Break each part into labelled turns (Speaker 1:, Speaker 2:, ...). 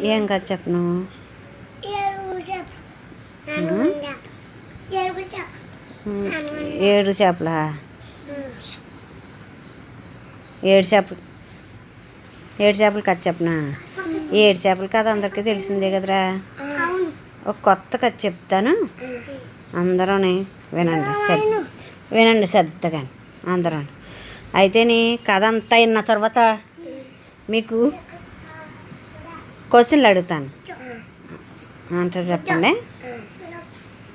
Speaker 1: ఏం కథ చెప్పను? ఏడు చేపల? ఏడు చేపలు. ఏడు చేపలు కథ చెప్పనా? ఏడు చేపల కథ అందరికీ తెలిసిందే కదరా? ఒక కొత్త కథ చెప్తాను. అందరూని వినండి శ్రద్ధ. వినండి శ్రద్ధగా అందరూ అయితే నీ కథ అంతా అయిన తర్వాత మీకు క్వశ్చన్లు అడుగుతాను. ఆన్సర్ చెప్పండి.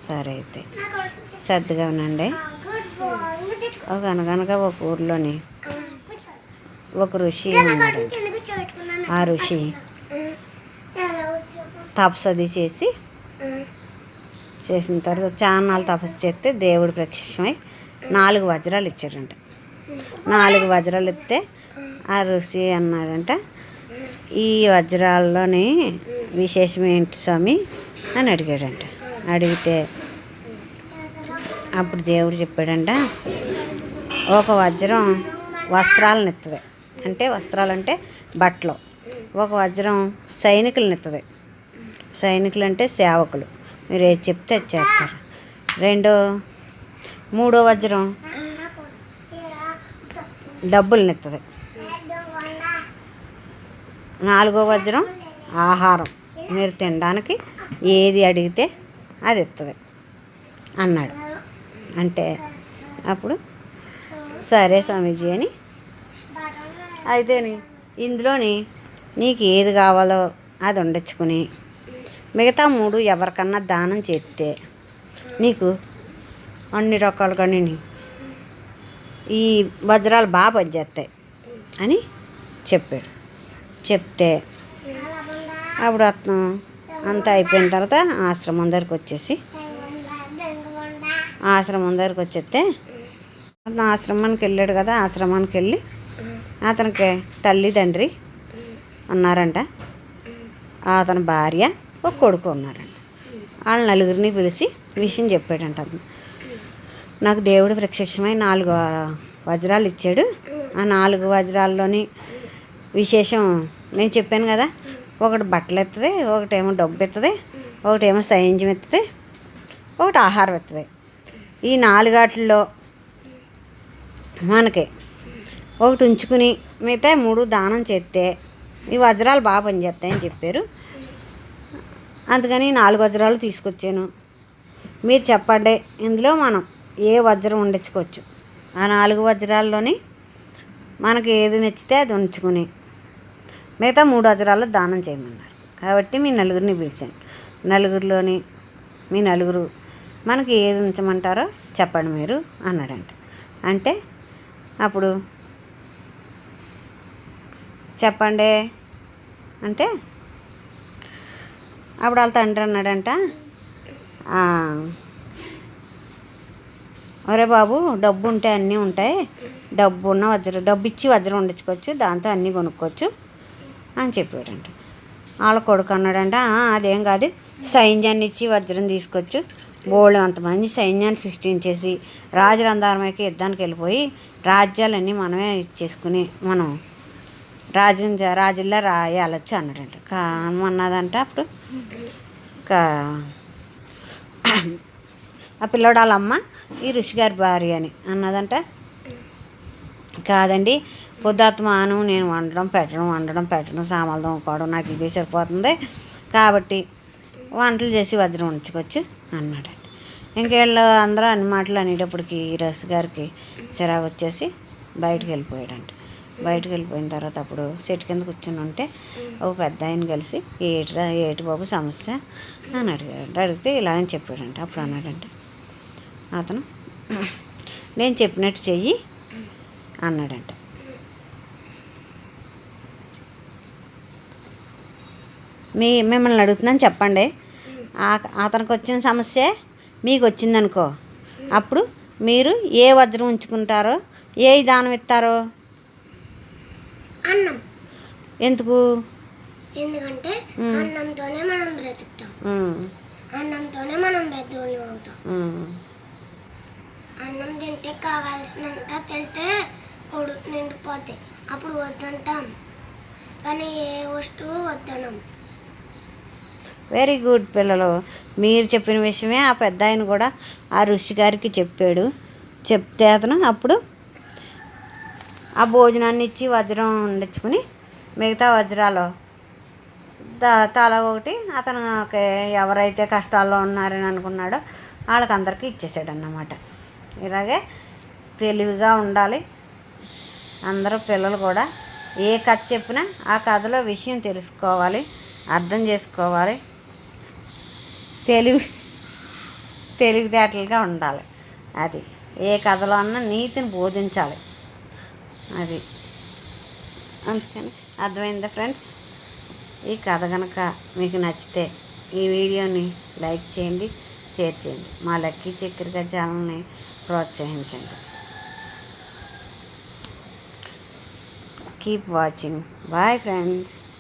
Speaker 1: సరే అయితే. సర్దిగా ఉండండి. ఒక అనగనగా ఒక ఊర్లోని ఒక ఋషి ఉన్నాడు ఆ ఋషి తపస్సు అది చేసి చేసిన తర్వాత చాన్నాళ్ళు తపస్సు చేస్తే దేవుడు ప్రత్యక్షమై నాలుగు వజ్రాలు ఇచ్చాడంట. నాలుగు వజ్రాలు ఇస్తే ఆ ఋషి అన్నాడంట ఈ వజ్రాల్లోని విశేషం ఏంటి స్వామి అని అడిగాడంట. అడిగితే అప్పుడు దేవుడు చెప్పాడంట ఒక వజ్రం వస్త్రాలను ఎత్తుంది అంటే వస్త్రాలు అంటే బట్టలు. ఒక వజ్రం సైనికులను ఎత్తుంది సైనికులు అంటే సేవకులు. మీరు ఏది చెప్తే అది చేస్తారు. రెండో మూడో వజ్రం డబ్బులు నెత్తది. నాలుగో వజ్రం ఆహారం. మీరు తినడానికి ఏది అడిగితే అది ఇస్తుంది అన్నాడు. అంటే అప్పుడు సరే స్వామీజీ అని. అయితేని ఇందులోని నీకు ఏది కావాలో అది వండించుకుని మిగతా మూడు ఎవరికన్నా దానం చేస్తే నీకు అన్ని రకాలుగా ఈ వజ్రాలు బాగా పనిచేస్తాయి అని చెప్పాడు. చెప్తే అప్పుడు అతను అంతా అయిపోయిన తర్వాత ఆశ్రమం దగ్గరికి వచ్చేసి ఆశ్రమం దగ్గరికి వచ్చేస్తే అతను ఆశ్రమానికి వెళ్ళాడు కదా ఆశ్రమానికి వెళ్ళి అతనికి తల్లి తండ్రి ఉన్నారంట అతని భార్య ఒక కొడుకు ఉన్నారంట వాళ్ళ నలుగురిని పిలిచి విషయం చెప్పాడంట అతను. నాకు దేవుడు ప్రత్యక్షమై నాలుగు వజ్రాలు ఇచ్చాడు. ఆ నాలుగు వజ్రాల్లోని విశేషం. నేను చెప్పాను కదా ఒకటి బట్టలు ఎత్తుంది ఒకటేమో డబ్బు ఎత్తుంది ఒకటేమో సైన్యం ఎత్తుంది ఒకటి ఆహారం ఎత్తుంది. ఈ నాలుగాటిల్లో మనకి ఒకటి ఉంచుకుని మిగతా మూడు దానం చేస్తే ఈ వజ్రాలు బాగా పనిచేస్తాయని చెప్పారు. అందుకని నాలుగు వజ్రాలు తీసుకొచ్చాను. మీరు చెప్పండి ఇందులో మనం ఏ వజ్రం ఉండించుకోవచ్చు? ఆ నాలుగు వజ్రాల్లోని మనకి ఏది నచ్చితే అది ఉంచుకుని మిగతా మూడు వజ్రాలు దానం చేయమన్నారు. కాబట్టి మీ నలుగురిని పిలిచాను. నలుగురిలోని మీ నలుగురు మనకి ఏది ఉంచమంటారో చెప్పండి మీరు అన్నాడంట. అంటే అప్పుడు చెప్పండి అంటే అప్పుడు వాళ్ళ తండ్రి అన్నాడంట ఒరే బాబు డబ్బు ఉంటే అన్నీ ఉంటాయి. డబ్బు ఉన్న వజ్రం డబ్బు ఇచ్చి వజ్రం వండించుకోవచ్చు దాంతో అన్నీ కొనుక్కోవచ్చు. అని చెప్పాడంట వాళ్ళ కొడుకు అన్నాడంట అదేం కాదు. సైన్యాన్ని ఇచ్చి వజ్రం తీసుకొచ్చు. బోళ్ళు అంతమంది సైన్యాన్ని సృష్టించేసి రాజరంధారమైకి యుద్ధానికి వెళ్ళిపోయి రాజ్యాలన్నీ మనమే ఇచ్చేసుకుని మనం రాజు రాజుల్లా రాయాలొచ్చు అన్నాడంట. కామన్నదంట అప్పుడు. కా ఆ పిల్లోడు ఈ ఋషి గారి భార్య అని అన్నదంట. కాదండి. పొద్దుత్మాను నేను వండడం పెట్టడం వండడం పెట్టడం సామాన్లు తోముకోవడం నాకు ఇదే సరిపోతుంది. కాబట్టి వంటలు చేసి వజ్రం ఉంచుకోవచ్చు అన్నాడండి ఇంకేళ్ళు అందరూ అన్ని మాటలు అనేటప్పటికి ఈ రస్ గారికి చిరాకు వచ్చేసి బయటకు వెళ్ళిపోయాడంట. బయటకు వెళ్ళిపోయిన తర్వాత అప్పుడు చెట్టు కింద కూర్చుని ఉంటే ఒక పెద్ద ఆయన కలిసి ఏటిరా ఏటి బాబు సమస్య? అని అడిగాడంట. అడిగితే ఇలా అని చెప్పాడంట. అప్పుడు అన్నాడంట అతను నేను చెప్పినట్టు చెయ్యి అన్నాడంట. మీ మిమ్మల్ని అడుగుతున్నాను చెప్పండి. అతనికి వచ్చిన సమస్య మీకు వచ్చిందనుకో అప్పుడు మీరు ఏ వజ్రం ఉంచుకుంటారో ఏ దానం ఇస్తారో?
Speaker 2: అన్నం.
Speaker 1: ఎందుకు?
Speaker 2: ఎందుకంటే. అన్నంతోనే మనం బ్రతుకుతాం. అన్నంతోనే మనం పెద్దోళ్ళు అవుతాం. అన్నం తింటే కావాల్సినంత తింటే కొడుకు నిండిపోతాయి అప్పుడు వద్దంటాం. కానీ ఏ వస్తువు వద్దనం.
Speaker 1: వెరీ గుడ్ పిల్లలు. మీరు చెప్పిన విషయమే ఆ పెద్ద ఆయన కూడా ఆ ఋషి గారికి చెప్పాడు. చెప్తే అతను అప్పుడు ఆ భోజనాన్ని ఇచ్చి వజ్రం ఉండించుకుని మిగతా వజ్రాలు త- తల ఒకటి అతను ఎవరైతే కష్టాల్లో ఉన్నారని అనుకున్నాడో వాళ్ళకందరికీ ఇచ్చేసాడు అన్నమాట ఇలాగే తెలివిగా ఉండాలి. అందరూ పిల్లలు కూడా ఏ కథ చెప్పినా ఆ కథలో విషయం తెలుసుకోవాలి అర్థం చేసుకోవాలి. తెలివి తెలివితేటలుగా ఉండాలి. అది ఏ కథలో అన్నా నీతిని బోధించాలి. అది. అందుకని అర్థమైందా ఫ్రెండ్స్? ఈ కథ కనుక మీకు నచ్చితే ఈ వీడియోని లైక్ చేయండి షేర్ చేయండి. మా లక్కీ చక్కెరగా ఛానల్ని ప్రోత్సహించండి. keep watching. Bye friends.